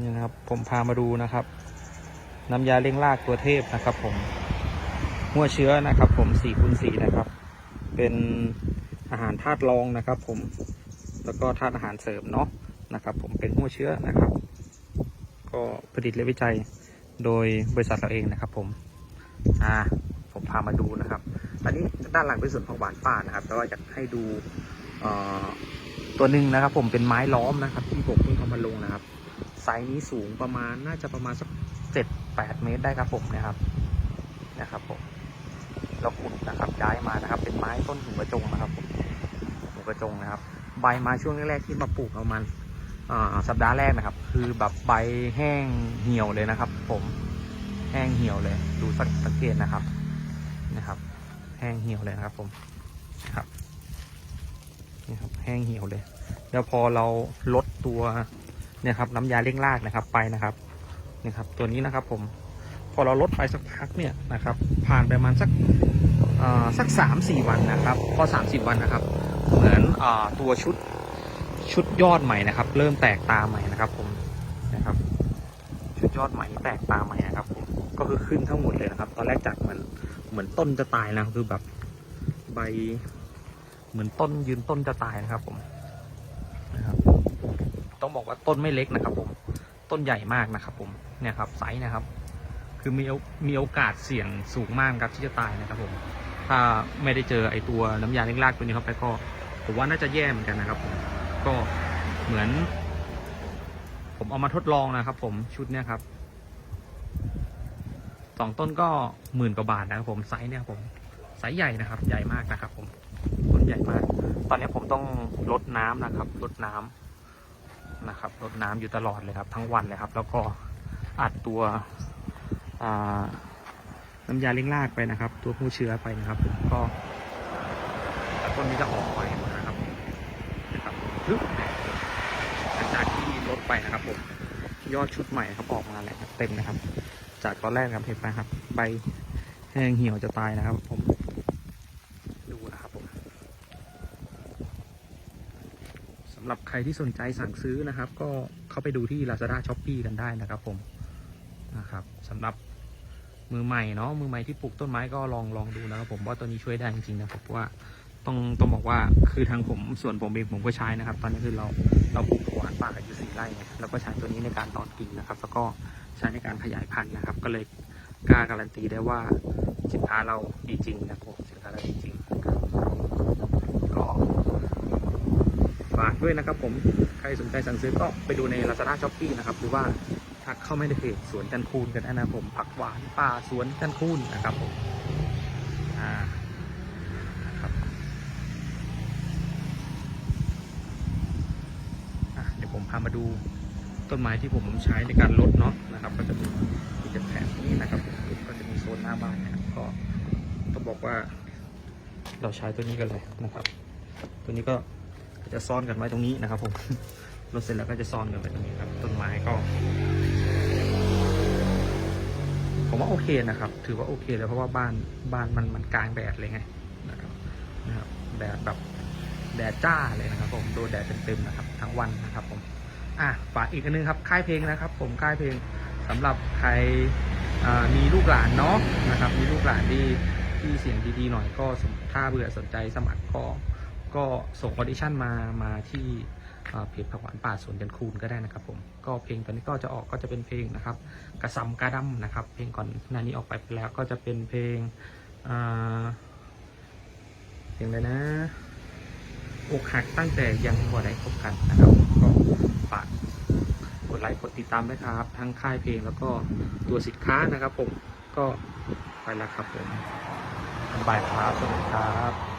นี่นะครับผมพามาดูนะครับ น้ำยาเล้งรากตัวเทพนะครับ ผมหัวเชื้อนะครับ ผม4คูณ4นะครับ เป็นอาหารธาตุรองนะครับ ผมแล้วก็ธาตุอาหารเสริมเนาะนะครับ ผมเป็นหัวเชื้อนะครับ ก็ผลิตและวิจัยโดยบริษัทเราเองนะครับ ผมอ่าผมพามาดูนะครับ อันนี้ด้านหลังเป็นส่วนของหวานป่านะครับ แต่ว่าอยากให้ดูตัวหนึ่งนะครับ ผมเป็นไม้ล้อมนะครับ ที่ผมเพิ่งเอามาลงนะครับ ซส์นี้สูงประมาณน่าจะประมาณสักเจ็ดแปดเมตรได้ครับผมนะครับนะครับผมเราขุดนะครับย้ายมานะครับ เป็นไม้ต้นหูกระจงนะครับผมหูกระจงนะครับ ใบมาช่วงแรกๆที่มาปลูกประมาณอ่าสัปดาห์แรกนะครับ คือแบบใบแห้งเหี่ยวเลยนะครับ ผมแห้งเหี่ยวเลย ดูสังเกตนะครับนะครับ แห้งเหี่ยวเลยนะครับ ผมนะครับนี่ครับแห้งเหี่ยวเลย แล้วพอเราลดตัว เนี่ยครับน้ำยาเร่งรากนะครับไปนะครับนี่ครับ ตัวนี้นะครับ ผมพอเราลดไปสักพักเนี่ยนะครับ ผ่านไปประมาณสักสักสามสี่วันนะครับ พอสามสิบวันนะครับ เหมือนอตัวชุดชุดยอดใหม่นะครับ เริ่มแตกตาใหม่นะครับ ผมนะครับ ชุดยอดใหม่แตกตาใหม่นะครับ ผมก็คือขึ้นทั้งหมดเลยนะครับ ตอนแรกจากเหมือนเหมือนต้นจะตายนะคือแบบใบ เหมือนต้นยืนต้นจะตายนะครับ ผมนะครับ ต้องบอกว่าต้นไม่เล็กนะครับ ผม ต้นใหญ่มากนะครับ ผม เนี่ยครับไซส์นะครับ คือมีโอมีโอกาสเสี่ยงสูงมากครับที่จะตายนะครับ ผม ถ้าไม่ได้เจอไอตัวน้ำยาเล้งรากตัวนี้เข้าไปก็ผมว่าน่าจะแย่เหมือนกันนะครับผมก็เหมือน ผมเอามาทดลองนะครับ ผมชุดเนี้ยครับสองต้นก็หมื่นกว่าบาทนะครับผมไซส์เนี่ยผมไซส์ใหญ่นะครับ ใหญ่มากนะครับ ผมต้นใหญ่มาก ตอนนี้ผมต้องลดน้ำนะครับลดน้ำ นะครับลดน้ำอยู่ตลอดเลยครับ ทั้งวันเลยครับ แล้วก็อัดตัวน้ำยาเล้งรากไปนะครับ ตัวผู้เชื้อไปนะครับผมก็แล้วต้นนี้จะออกไปนะครับนะครับปึ๊บหลังจากที่ลดไปนะครับผมยอดชุดใหม่ครับออกมาแล้วเต็มนะครับ จากตอนแรกครับเห็นไหมครับ ใบแห้งเหี่ยวจะตายนะครับผมดูนะครับผม สำ หรับใครที่สนใจสั่งซื้อนะครับ ก็เข้าไปดูที่ Lazada s h o p e e กันได้นะครับผมนะครับสำหรับมือใหม่เนาะมือใหม่ที่ปลูกต้นไม้ก็ลองลองดูนะครับผมว่าตัวนี้ช่วยได้จริงๆนะครับเพราะว่าต้องต้องบอกว่าคือทางผมส่วนผมเองผมก็ใช้นะครับ ตอนนี้คือเราเราปลูกหวานป่ากันอยู่สี่ไร่ไงแล้วก็ใช้ตัวนี้ในการตอนกิ่งนะครับ แล้วก็ใช้ในการขยายพันธุ์นะครับ ก็เลยกล้าการันตีได้ว่าสินค้าเราดีจริงนะครับสินค้าเราดีจริงนะครับก็ ฝาก ด้วยนะครับผมใครสนใจสั่งซื้อก็ไปดูใน Lazada s h o p e e นะครับหรือว่าทักเข้าไม่ได้เพจสวนจันคูนกันนะผมผักหวานป่าสวนจันคูนนะครับผมอ่าครับเดี๋ยวผมพามาดูต้นไม้ที่ผมใช้ในการลดเนาะนะครับ ก็จะมีที่จะแถบนี้นะครับก็จะมีโซนหน้าบ้านนะครับก็ต้องบอกว่าเราใช้ตัวนี้กันเลยนะครับ ตัวนี้ก็ จะซ่อนกันไว้ตรงนี้นะครับผมรถเสร็จแล้วก็จะซ่อนกันไว้ตรงนี้ครับ ต้นไม้ก็ ผมว่าโอเคนะครับ ถือว่าโอเคเลยเพราะว่าบ้านบ้านมันมันกลางแดดเลยไงนะครับนะครับแดดแบบแดดจ้าเลยนะครับ ผมโดนแดดเต็มๆนะครับ ทั้งวันนะครับ ผมอะฝากอีกอันนึงครับค่ายเพลงนะครับ ผมค่ายเพลงสำหรับใครมีลูกหลานเนาะนะครับ มีลูกหลานที่ที่เสียงดีๆหน่อยก็ถ้าเบื่อสนใจสมัครก็ ก็ส่งออดิชั่นมามาที่เพจผักหวานป่าสวนจันคูนก็ได้นะครับผมก็เพลงตอนนี้ก็จะออกก็จะเป็นเพลงนะครับ กระซำกระดำนะครับ เพลงก่อนหน้านี้ออกไปแล้วก็จะเป็นเพลงอ่าเพลงอะไรนะอกหักตั้งแต่ยังบ่ได้พบกันนะครับก็ฝากกดไลค์กดติดตามด้วยครับ ทั้งค่ายเพลงแล้วก็ตัวสินค้านะครับผมก็ไปแล้วครับผมบายครับสวัสดีครับ